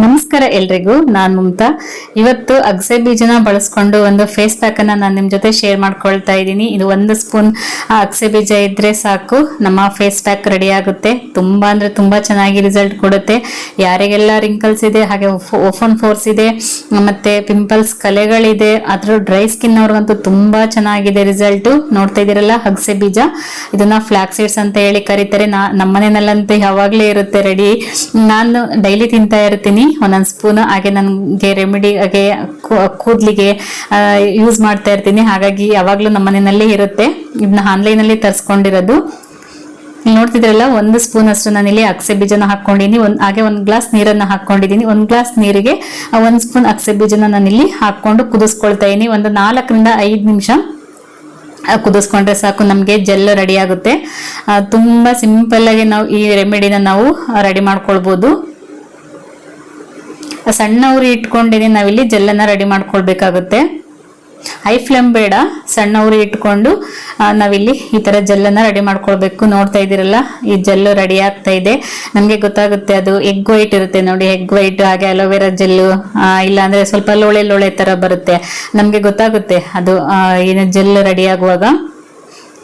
ನಮಸ್ಕಾರ ಎಲ್ರಿಗೂ, ನಾನ್ ಮಮತಾ. ಇವತ್ತು ಅಗಸೆ ಬೀಜನ ಬಳಸ್ಕೊಂಡು ಒಂದು ಫೇಸ್ ಪ್ಯಾಕ್ ಅನ್ನ ನಾನು ನಿಮ್ ಜೊತೆ ಶೇರ್ ಮಾಡ್ಕೊಳ್ತಾ ಇದ್ದೀನಿ. ಇದು ಒಂದು ಸ್ಪೂನ್ ಅಗಸೆ ಬೀಜ ಇದ್ರೆ ಸಾಕು. ನಮ್ಮ ಫೇಸ್ ಪ್ಯಾಕ್ ರೆಡಿ ಆಗುತ್ತೆ. ತುಂಬಾ ಅಂದ್ರೆ ತುಂಬಾ ಚೆನ್ನಾಗಿ ರಿಸಲ್ಟ್ ಕೊಡುತ್ತೆ. ಯಾರಿಗೆಲ್ಲ ರಿಂಕಲ್ಸ್ ಇದೆ, ಹಾಗೆ ಓಫನ್ ಫೋರ್ಸ್ ಇದೆ, ಮತ್ತೆ ಪಿಂಪಲ್ಸ್ ಕಲೆಗಳಿದೆ ಅದ್ರ ಡ್ರೈ ಸ್ಕಿನ್ ಅವ್ರಿಗಂತೂ ತುಂಬಾ ಚೆನ್ನಾಗಿದೆ ರಿಸಲ್ಟ್ ನೋಡ್ತಾ ಇದೀರಲ್ಲ ಅಗಸೆ ಬೀಜ. ಇದನ್ನ ಫ್ಲಾಕ್ ಸೀಡ್ಸ್ ಅಂತ ಹೇಳಿ ಕರೀತಾರೆ. ನಾ, ನಮ್ಮನೇನಲ್ಲಂತೂ ಯಾವಾಗ್ಲೇ ಇರುತ್ತೆ ರೆಡಿ ನಾನು ಡೈಲಿ ತಿಂತಾ ಇರ್ತೀನಿ. ಒಂದೊಂದು ಸ್ಪೂನ್ ಹಾಗೆ ನನಗೆ ರೆಮಿಡಿ ಹಾಗೆ ಕೂದಲಿಗೆ ಯೂಸ್ ಮಾಡ್ತಾ ಇರ್ತೀನಿ. ಹಾಗಾಗಿ ಯಾವಾಗಲೂ ನಮ್ಮ ಮನೆಯಲ್ಲೇ ಇರುತ್ತೆ. ಇದನ್ನ ಆನ್ಲೈನಲ್ಲಿ ತರಿಸ್ಕೊಂಡಿರೋದು. ಇಲ್ಲಿ ನೋಡ್ತಿದ್ರಲ್ಲ, ಒಂದು ಸ್ಪೂನ್ ಅಷ್ಟು ನಾನಿಲ್ಲಿ ಅಕ್ಸೆ ಬೀಜನ ಹಾಕೊಂಡಿನಿ ಒಂದು, ಹಾಗೆ ಒಂದು ಗ್ಲಾಸ್ ನೀರನ್ನು ಹಾಕೊಂಡಿದೀನಿ ಒಂದು ಗ್ಲಾಸ್ ನೀರಿಗೆ ಒಂದು ಸ್ಪೂನ್ ಅಕ್ಸೆ ಬೀಜನ ನಾನಿಲ್ಲಿ ಹಾಕ್ಕೊಂಡು ಕುದಿಸ್ಕೊಳ್ತಾ ಇದ್ದೀನಿ ಒಂದು ನಾಲ್ಕರಿಂದ ಐದು ನಿಮಿಷ ಕುದಿಸ್ಕೊಂಡ್ರೆ ಸಾಕು. ನಮಗೆ ಜೆಲ್ ರೆಡಿ ಆಗುತ್ತೆ. ತುಂಬ ತುಂಬಾ ಸಿಂಪಲ್ ಆಗಿ ನಾವು ಈ ರೆಮಿಡಿನ ನಾವು ರೆಡಿ ಮಾಡ್ಕೊಳ್ಬಹುದು ಸಣ್ಣ ಉರಿ ನಾವಿಲ್ಲಿ ಜೆಲ್ಲನ್ನ ರೆಡಿ ಮಾಡ್ಕೊಳ್ಬೇಕಾಗುತ್ತೆ. ಹೈ ಫ್ಲೇಮ್ ಬೇಡ ಸಣ್ಣ ಇಟ್ಕೊಂಡು ನಾವಿಲ್ಲಿ ಈ ತರ ಜೆಲ್ಲನ್ನ ರೆಡಿ ಮಾಡ್ಕೊಳ್ಬೇಕು. ನೋಡ್ತಾ ಇದ್ದೀರಲ್ಲ, ಈ ಜೆಲ್ಲು ರೆಡಿ ಆಗ್ತಾ ಇದೆ. ನಮಗೆ ಗೊತ್ತಾಗುತ್ತೆ ಅದು ಎಗ್ ವೈಟ್ ಇರುತ್ತೆ ನೋಡಿ, ಎಗ್ ವೈಟ್, ಹಾಗೆ ಅಲೋವೆರಾ ಜೆಲ್ಲು ಇಲ್ಲ ಅಂದ್ರೆ ಸ್ವಲ್ಪ ಲೋಳೆ ಲೋಳೆ ತರ ಬರುತ್ತೆ. ನಮಗೆ ಗೊತ್ತಾಗುತ್ತೆ ಅದು ಏನು ಜೆಲ್ ರೆಡಿ ಆಗುವಾಗ.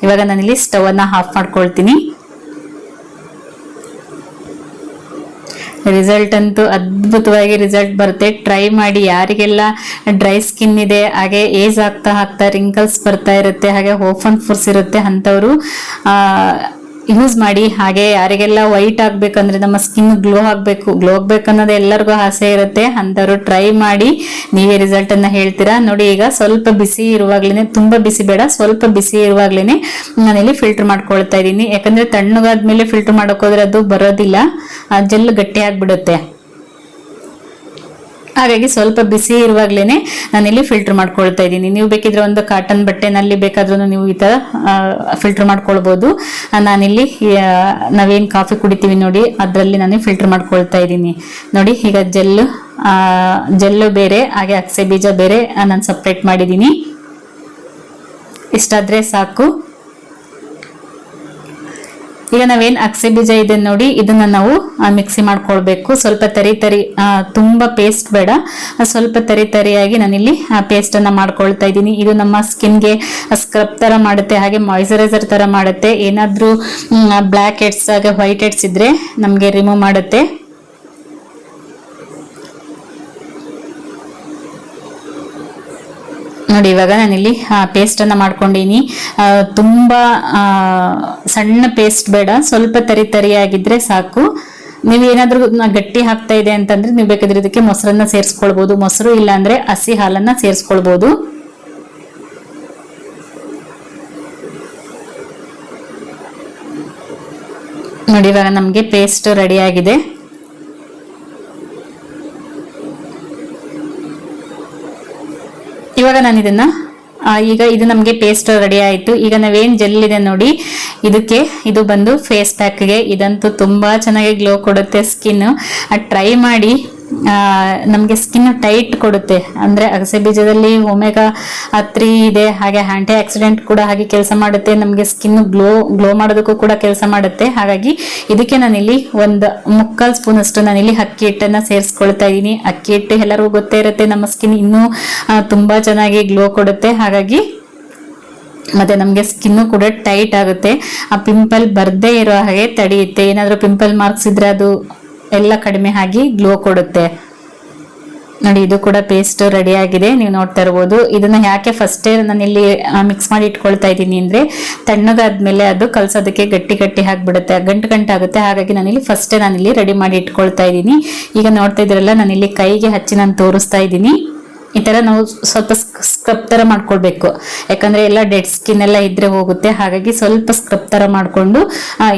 ಇವಾಗ ನಾನಿಲ್ಲಿ ಸ್ಟವ್ ಅನ್ನ ಆಫ್ ಮಾಡ್ಕೊಳ್ತೀನಿ. ರಿಸಲ್ಟ್ ಅಂತೂ ಅದ್ಭುತವಾಗಿ ರಿಸಲ್ಟ್ ಬರುತ್ತೆ. ಟ್ರೈ ಮಾಡಿ, ಯಾರಿಗೆಲ್ಲ ಡ್ರೈ ಸ್ಕಿನ್ ಇದೆ, ಹಾಗೆ ಏಜ್ ಆಗ್ತಾ ಆಗ್ತಾ ರಿಂಕಲ್ಸ್ ಬರ್ತಾ ಇರುತ್ತೆ, ಹಾಗೆ ಓಪನ್ ಫುರ್ಸ್ ಇರುತ್ತೆ ಅಂಥವರು ಯೂಸ್ ಮಾಡಿ. ಹಾಗೆ ಯಾರಿಗೆಲ್ಲ ವೈಟ್ ಆಗಬೇಕಂದ್ರೆ ನಮ್ಮ ಸ್ಕಿನ್ ಗ್ಲೋ ಆಗಬೇಕು. ಗ್ಲೋ ಆಗಬೇಕು ಅನ್ನೋದು ಎಲ್ಲರಿಗೂ ಆಸೆ ಇರುತ್ತೆ. ಅಂಥವ್ರು ಟ್ರೈ ಮಾಡಿ, ನೀವೇ ರಿಸಲ್ಟನ್ನು ಹೇಳ್ತೀರಾ? ನೋಡಿ, ಈಗ ಸ್ವಲ್ಪ ಬಿಸಿ ಇರುವಾಗಲೇ ತುಂಬ ಬಿಸಿ ಬೇಡ, ಸ್ವಲ್ಪ ಬಿಸಿ ಇರುವಾಗಲೇ ನಾನಿಲ್ಲಿ ಫಿಲ್ಟರ್ ಮಾಡ್ಕೊಳ್ತಾ ಇದ್ದೀನಿ. ಯಾಕಂದ್ರೆ ತಣ್ಣಗಾದ್ಮೇಲೆ ಫಿಲ್ಟರ್ ಮಾಡೋಕ್ಕೋದ್ರೆ ಅದು ಬರೋದಿಲ್ಲ. ಜೆಲ್ ಗಟ್ಟಿ ಆಗ್ಬಿಡುತ್ತೆ. ಹಾಗಾಗಿ ಸ್ವಲ್ಪ ಬಿಸಿ ಇರುವಾಗ್ಲೇನೆ ನಾನಿಲ್ಲಿ ಫಿಲ್ಟರ್ ಮಾಡ್ಕೊಳ್ತಾ ಇದ್ದೀನಿ. ನೀವು ಬೇಕಿದ್ರೆ ಒಂದು ಕಾಟನ್ ಬಟ್ಟೆನಲ್ಲಿ ಬೇಕಾದ್ರೂ ನೀವು ಈ ಥರ ಫಿಲ್ಟರ್ ಮಾಡ್ಕೊಳ್ಬೋದು. ಆ, ನಾನಿಲ್ಲಿ ನಾವೇನ್ ಕಾಫಿ ಕುಡಿತೀವಿ ನೋಡಿ ಅದರಲ್ಲಿ ನಾನು ಫಿಲ್ಟರ್ ಮಾಡ್ಕೊಳ್ತಾ ಇದ್ದೀನಿ. ನೋಡಿ ಈಗ ಜೆಲ್ಲು ಜೆಲ್ಲು ಬೇರೆ ಹಾಗೆ ಅಕ್ಸೆ ಬೀಜ ಬೇರೆ ನಾನು ಸಪ್ರೇಟ್ ಮಾಡಿದ್ದೀನಿ. ಇಷ್ಟಾದರೆ ಸಾಕು. ಈಗ ನಾವೇನ್ ಅಗಸೆ ಬೀಜ ಇದೆ ನೋಡಿ, ಇದನ್ನ ನಾವು ಮಿಕ್ಸಿ ಮಾಡ್ಕೊಳ್ಬೇಕು. ಸ್ವಲ್ಪ ತರಿ ತರಿ ತುಂಬಾ ಪೇಸ್ಟ್ ಬೇಡ. ಸ್ವಲ್ಪ ತರಿ ತರಿಯಾಗಿ ನಾನಿಲ್ಲಿ ಪೇಸ್ಟ್ ಅನ್ನ ಮಾಡ್ಕೊಳ್ತಾ ಇದ್ದೀನಿ. ಇದು ನಮ್ಮ ಸ್ಕಿನ್ಗೆ ಸ್ಕ್ರಬ್ ತರ ಮಾಡುತ್ತೆ, ಹಾಗೆ ಮಾಯಿಶ್ಚರೈಸರ್ ತರ ಮಾಡುತ್ತೆ. ಏನಾದ್ರೂ ಬ್ಲ್ಯಾಕ್ ಹೆಡ್ಸ್ ಹಾಗೆ ವೈಟ್ ಹೆಡ್ಸ್ ಇದ್ರೆ ನಮಗೆ ರಿಮೂವ್ ಮಾಡುತ್ತೆ. ನೋಡಿ, ಇವಾಗ ನಾನಿಲ್ಲಿ ಪೇಸ್ಟ್ ಅನ್ನ ಮಾಡ್ಕೊಂಡಿನಿ. ತುಂಬ ಸಣ್ಣ ಪೇಸ್ಟ್ ಬೇಡ. ಸ್ವಲ್ಪ ತರಿ ತರಿಯಾಗಿದ್ರೆ ಸಾಕು. ನೀವು ಏನಾದರೂ ಗಟ್ಟಿ ಹಾಕ್ತಾ ಇದೆ ಅಂತಂದ್ರೆ ನೀವು ಬೇಕಾದ್ರೆ ಇದಕ್ಕೆ ಮೊಸರನ್ನ ಸೇರಿಸ್ಕೊಳ್ಬೋದು. ಮೊಸರು ಇಲ್ಲ ಅಂದ್ರೆ ಹಸಿ ಹಾಲನ್ನ ಸೇರಿಸ್ಕೊಳ್ಬೋದು. ನೋಡಿ, ಇವಾಗ ನಮಗೆ ಪೇಸ್ಟ್ ರೆಡಿ ಆಗಿದೆ. ಇವಾಗ ನಾನು ಇದನ್ನ ಈಗ ಇದು ನಮಗೆ ಪೇಸ್ಟ್ ರೆಡಿ ಆಯಿತು. ಈಗ ನಾವೇನು ಜೆಲ್ ಇದೆ ನೋಡಿ, ಇದಕ್ಕೆ ಇದು ಬಂದು ಫೇಸ್ ಪ್ಯಾಕ್ಗೆ ಇದಂತೂ ತುಂಬ ಚೆನ್ನಾಗಿ ಗ್ಲೋ ಕೊಡುತ್ತೆ ಸ್ಕಿನ್ ಟ್ರೈ ಮಾಡಿ ನಮಗೆ ಸ್ಕಿನ್ ಟೈಟ್ ಕೊಡುತ್ತೆ. ಅಂದರೆ ಅಗಸೆ ಬೀಜದಲ್ಲಿ ಒಮೆಗಾ ತ್ರೀ ಇದೆ, ಹಾಗೆ ಆಂಟಿ ಆಕ್ಸಿಡೆಂಟ್ ಕೂಡ ಹಾಗೆ ಕೆಲಸ ಮಾಡುತ್ತೆ. ನಮಗೆ ಸ್ಕಿನ್ ಗ್ಲೋ ಗ್ಲೋ ಮಾಡೋದಕ್ಕೂ ಕೂಡ ಕೆಲಸ ಮಾಡುತ್ತೆ. ಹಾಗಾಗಿ ಇದಕ್ಕೆ ನಾನಿಲ್ಲಿ ಒಂದು ಮುಕ್ಕಾಲ್ ಸ್ಪೂನ್ ಅಷ್ಟು ನಾನಿಲ್ಲಿ ಅಕ್ಕಿ ಹಿಟ್ಟನ್ನು ಸೇರಿಸ್ಕೊಳ್ತಾ ಇದ್ದೀನಿ. ಅಕ್ಕಿ ಹಿಟ್ಟು ಎಲ್ಲರಿಗೂ ಗೊತ್ತೇ ಇರುತ್ತೆ, ನಮ್ಮ ಸ್ಕಿನ್ ಇನ್ನೂ ತುಂಬ ತುಂಬಾ ಚೆನ್ನಾಗಿ ಗ್ಲೋ ಕೊಡುತ್ತೆ. ಹಾಗಾಗಿ ಮತ್ತೆ ನಮಗೆ ಸ್ಕಿನ್ನು ಕೂಡ ಟೈಟ್ ಆಗುತ್ತೆ. ಆ ಪಿಂಪಲ್ ಬರದೇ ಇರೋ ಹಾಗೆ ತಡೆಯುತ್ತೆ. ಏನಾದರೂ ಪಿಂಪಲ್ ಮಾರ್ಕ್ಸ್ ಇದ್ದರೆ ಅದು ಎಲ್ಲ ಕಡಿಮೆ ಆಗಿ ಗ್ಲೋ ಕೊಡುತ್ತೆ. ನೋಡಿ, ಇದು ಕೂಡ ಪೇಸ್ಟ್ ರೆಡಿ ಆಗಿದೆ. ನೀವು ನೋಡ್ತಾ ಇರ್ಬೋದು. ಇದನ್ನ ಯಾಕೆ ಫಸ್ಟೇ ನಾನು ಇಲ್ಲಿ ಮಿಕ್ಸ್ ಮಾಡಿ ಇಟ್ಕೊಳ್ತಾ ಇದ್ದೀನಿ ಅಂದ್ರೆ, ತಣ್ಣಗಾದ್ಮೇಲೆ ಅದು ಕಲ್ಸೋದಕ್ಕೆ ಗಟ್ಟಿ ಗಟ್ಟಿ ಆಗ್ಬಿಡುತ್ತೆ. ಗಂಟು ಗಂಟು ಆಗುತ್ತೆ. ಹಾಗಾಗಿ ನಾನಿಲ್ಲಿ ಫಸ್ಟೇ ನಾನಿಲ್ಲಿ ರೆಡಿ ಮಾಡಿ ಇಟ್ಕೊಳ್ತಾ ಇದ್ದೀನಿ. ಈಗ ನೋಡ್ತಾ ಇದ್ರಲ್ಲ ನಾನಿಲ್ಲಿ ಕೈಗೆ ಹಚ್ಚಿ ನಾನು ತೋರಿಸ್ತಾ ಇದ್ದೀನಿ. ಈ ತರ ನಾವು ಸ್ವಲ್ಪ ಸ್ಕ್ರಬ್ ತರ ಮಾಡ್ಕೊಳ್ಬೇಕು. ಯಾಕಂದ್ರೆ ಎಲ್ಲ ಡೆಡ್ ಸ್ಕಿನ್ ಎಲ್ಲ ಇದ್ರೆ ಹೋಗುತ್ತೆ. ಹಾಗಾಗಿ ಸ್ವಲ್ಪ ಸ್ಕ್ರಬ್ ತರ ಮಾಡ್ಕೊಂಡು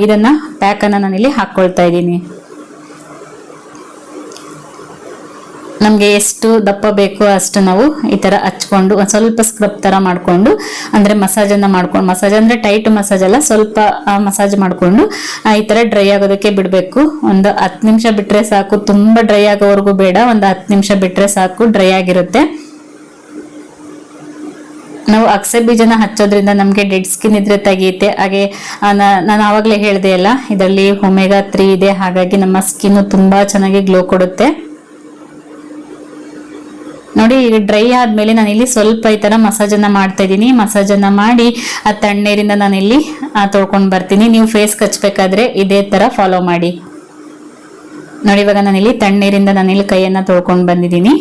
ಇದನ್ನ ಪ್ಯಾಕ್ ಅನ್ನ ನಾನಿಲ್ಲಿ ಹಾಕೊಳ್ತಾ ಇದ್ದೀನಿ. ನಮಗೆ ಎಷ್ಟು ದಪ್ಪ ಬೇಕೋ ಅಷ್ಟು ನಾವು ಈ ಥರ ಹಚ್ಕೊಂಡು ಒಂದು ಸ್ವಲ್ಪ ಸ್ಕ್ರಬ್ ಥರ ಮಾಡಿಕೊಂಡು, ಅಂದರೆ ಮಸಾಜನ್ನು ಮಾಡ್ಕೊಂಡು ಮಸಾಜ್ ಅಂದರೆ ಟೈಟ್ ಮಸಾಜ್ ಅಲ್ಲ, ಸ್ವಲ್ಪ ಮಸಾಜ್ ಮಾಡಿಕೊಂಡು ಈ ಥರ ಡ್ರೈ ಆಗೋದಕ್ಕೆ ಬಿಡಬೇಕು. ಒಂದು ಹತ್ತು ನಿಮಿಷ ಬಿಟ್ಟರೆ ಸಾಕು, ತುಂಬ ಡ್ರೈ ಆಗೋವರೆಗೂ ಬೇಡ, ಒಂದು ಹತ್ತು ನಿಮಿಷ ಬಿಟ್ಟರೆ ಸಾಕು ಡ್ರೈ ಆಗಿರುತ್ತೆ. ನಾವು ಅಕ್ಸೆ ಬೀಜನ ಹಚ್ಚೋದ್ರಿಂದ ನಮಗೆ ಡೆಡ್ ಸ್ಕಿನ್ ಇದ್ರೆ ತೆಗೆಯುತ್ತೆ. ಹಾಗೆ ನಾನು ಆವಾಗಲೇ ಹೇಳಿದೆ ಅಲ್ಲ, ಇದರಲ್ಲಿ ಒಮೆಗಾ ತ್ರೀ ಇದೆ, ಹಾಗಾಗಿ ನಮ್ಮ ಸ್ಕಿನ್ ತುಂಬ ಚೆನ್ನಾಗಿ ಗ್ಲೋ ಕೊಡುತ್ತೆ. ನೋಡಿ, ಈಗ ಡ್ರೈ ಆದ್ಮೇಲೆ ಇಲ್ಲಿ ಸ್ವಲ್ಪ ಈ ತರ ಮಸಾಜ್ ಅನ್ನ ಮಾಡ್ತಾ ಇದ್ದೀನಿ. ಮಸಾಜ್ ಅನ್ನ ಮಾಡಿ ಆ ತಣ್ಣೀರಿಂದ ನಾನು ಇಲ್ಲಿ ತೊಳ್ಕೊಂಡು ಬರ್ತೀನಿ. ನೀವು ಫೇಸ್ ಕಚ್ಬೇಕಾದ್ರೆ ಇದೇ ತರ ಫಾಲೋ ಮಾಡಿ. ನೋಡಿ, ಇವಾಗ ನಾನಿಲ್ಲಿ ತಣ್ಣೀರಿಂದ ನಾನಿಲ್ಲಿ ಕೈಯನ್ನ ತೊಳ್ಕೊಂಡು ಬಂದಿದ್ದೀನಿ.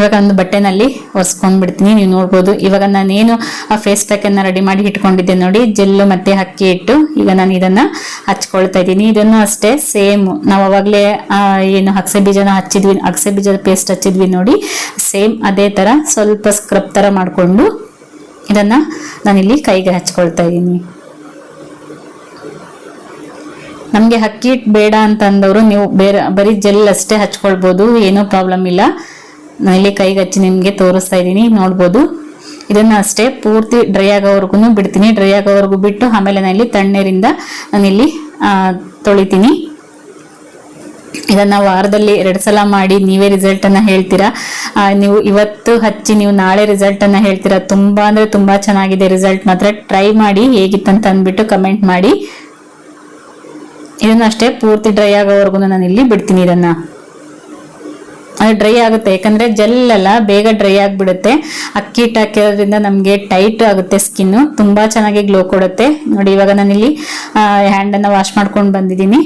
ಇವಾಗ ಒಂದು ಬಟ್ಟೆನಲ್ಲಿ ಒರೆಸ್ಕೊಂಡ್ ಬಿಡ್ತೀನಿ ನೀವು ನೋಡ್ಬೋದು. ಇವಾಗ ನಾನೇನು ಆ ಫೇಸ್ ಪ್ಯಾಕ್ ಅನ್ನ ರೆಡಿ ಮಾಡಿ ಇಟ್ಕೊಂಡಿದ್ದೆ ನೋಡಿ, ಜೆಲ್ಲು ಮತ್ತೆ ಅಕ್ಕಿ ಇಟ್ಟು ಈಗ ನಾನು ಇದನ್ನ ಹಚ್ಕೊಳ್ತಾ ಇದ್ದೀನಿ. ಇದನ್ನು ಅಷ್ಟೇ ಸೇಮ್ ನಾವು ಅವಾಗಲೇ ಏನು ಅಗಸೆ ಬೀಜನ ಹಚ್ಚಿದ್ವಿ, ಅಗಸೆ ಬೀಜದ ಪೇಸ್ಟ್ ಹಚ್ಚಿದ್ವಿ ನೋಡಿ ಸೇಮ್ ಅದೇ ತರ ಸ್ವಲ್ಪ ಸ್ಕ್ರಬ್ ತರ ಮಾಡಿಕೊಂಡು ಇದನ್ನ ನಾನಿಲ್ಲಿ ಕೈಗೆ ಹಚ್ಕೊಳ್ತಾ ಇದ್ದೀನಿ. ನಮಗೆ ಅಕ್ಕಿ ಹಿಟ್ಟು ಬೇಡ ಅಂತಂದವರು ನೀವು ಬೇರೆ, ಬರೀ ಜೆಲ್ ಅಷ್ಟೇ ಹಚ್ಕೊಳ್ಬೋದು, ಏನೂ ಪ್ರಾಬ್ಲಮ್ ಇಲ್ಲ. ನಾನು ಇಲ್ಲಿ ಕೈಗೆ ಹಚ್ಚಿ ನಿಮಗೆ ತೋರಿಸ್ತಾ ಇದ್ದೀನಿ. ನೋಡ್ಬೋದು. ಇದನ್ನ ಅಷ್ಟೇ ಪೂರ್ತಿ ಡ್ರೈ ಆಗೋವರೆಗೂ ಬಿಡ್ತೀನಿ. ಡ್ರೈ ಆಗೋವರೆಗೂ ಬಿಟ್ಟು ಆಮೇಲೆ ನಾನು ಇಲ್ಲಿ ತಣ್ಣೀರಿಂದ ನಾನಿಲ್ಲಿ ತೊಳಿತೀನಿ. ಇದನ್ನ ವಾರದಲ್ಲಿ ಎರಡು ಸಲ ಮಾಡಿ ನೀವೇ ರಿಸಲ್ಟ್ ಅನ್ನ ಹೇಳ್ತೀರಾ? ನೀವು ಇವತ್ತು ಹಚ್ಚಿ ನೀವು ನಾಳೆ ರಿಸಲ್ಟ್ ಅನ್ನ ಹೇಳ್ತೀರಾ? ತುಂಬಾ ಅಂದ್ರೆ ತುಂಬಾ ಚೆನ್ನಾಗಿದೆ ರಿಸಲ್ಟ್ ಮಾತ್ರ ಟ್ರೈ ಮಾಡಿ ಹೇಗಿತ್ತಂತ ಅಂದ್ಬಿಟ್ಟು ಕಮೆಂಟ್ ಮಾಡಿ. ಇದನ್ನ ಅಷ್ಟೇ ಪೂರ್ತಿ ಡ್ರೈ ಆಗೋವರೆಗೂ ನಾನು ಇಲ್ಲಿ ಬಿಡ್ತೀನಿ ಇದನ್ನ. ಡ್ರೈ ಆಗುತ್ತೆ. ಯಾಕಂದ್ರೆ ಜೆಲ್ ಅಲ್ಲ, ಬೇಗ ಡ್ರೈ ಆಗಿಬಿಡುತ್ತೆ. ಅಕ್ಕಿ ಹಿಟ್ಟು ಹಾಕಿರೋದ್ರಿಂದ ನಮಗೆ ಟೈಟ್ ಆಗುತ್ತೆ ಸ್ಕಿನ್ ತುಂಬಾ ಚೆನ್ನಾಗಿ ಗ್ಲೋ ಕೊಡುತ್ತೆ. ನೋಡಿ ಇವಾಗ ನಾನಿಲ್ಲಿ ಹ್ಯಾಂಡ್ ಅನ್ನ ವಾಶ್ ಮಾಡ್ಕೊಂಡು ಬಂದಿದ್ದೀನಿ.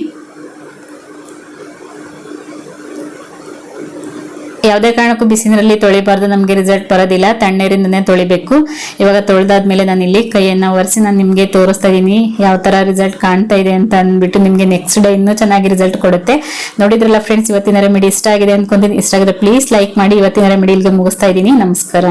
ಯಾವುದೇ ಕಾರಣಕ್ಕೂ ಬಿಸಿ ನೀರಲ್ಲಿ ತೊಳಿಬಾರ್ದು, ನಮಗೆ ರಿಸಲ್ಟ್ ಬರೋದಿಲ್ಲ, ತಣ್ಣೀರಿಂದನೇ ತೊಳಿಬೇಕು. ಇವಾಗ ತೊಳೆದಾದ್ಮೇಲೆ ನಾನು ಇಲ್ಲಿ ಕೈಯನ್ನು ಒರೆಸಿ ನಾನು ನಿಮಗೆ ತೋರಿಸ್ತಾ ಇದ್ದೀನಿ ಯಾವ ಥರ ರಿಸಲ್ಟ್ ಕಾಣ್ತಾ ಇದೆ ಅಂತ ಅಂದ್ಬಿಟ್ಟು ನಿಮಗೆ ನೆಕ್ಸ್ಟ್ ಡೇ ಇನ್ನೂ ಚೆನ್ನಾಗಿ ರಿಸಲ್ಟ್ ಕೊಡುತ್ತೆ. ನೋಡಿದ್ರಲ್ಲ ಫ್ರೆಂಡ್ಸ್ ಇವತ್ತಿನ ರೆಮಿಡಿ ಇಷ್ಟ ಆಗಿದೆ ಅಂದ್ಕೊಂತೀನಿ ಇಷ್ಟ ಆಗಿದೆ ಪ್ಲೀಸ್ ಲೈಕ್ ಮಾಡಿ. ಇವತ್ತಿನ ರೆಮಿಡಿ ಇಲ್ಲಿಗೆ ಮುಗಿಸ್ತಾ ಇದ್ದೀನಿ ನಮಸ್ಕಾರ.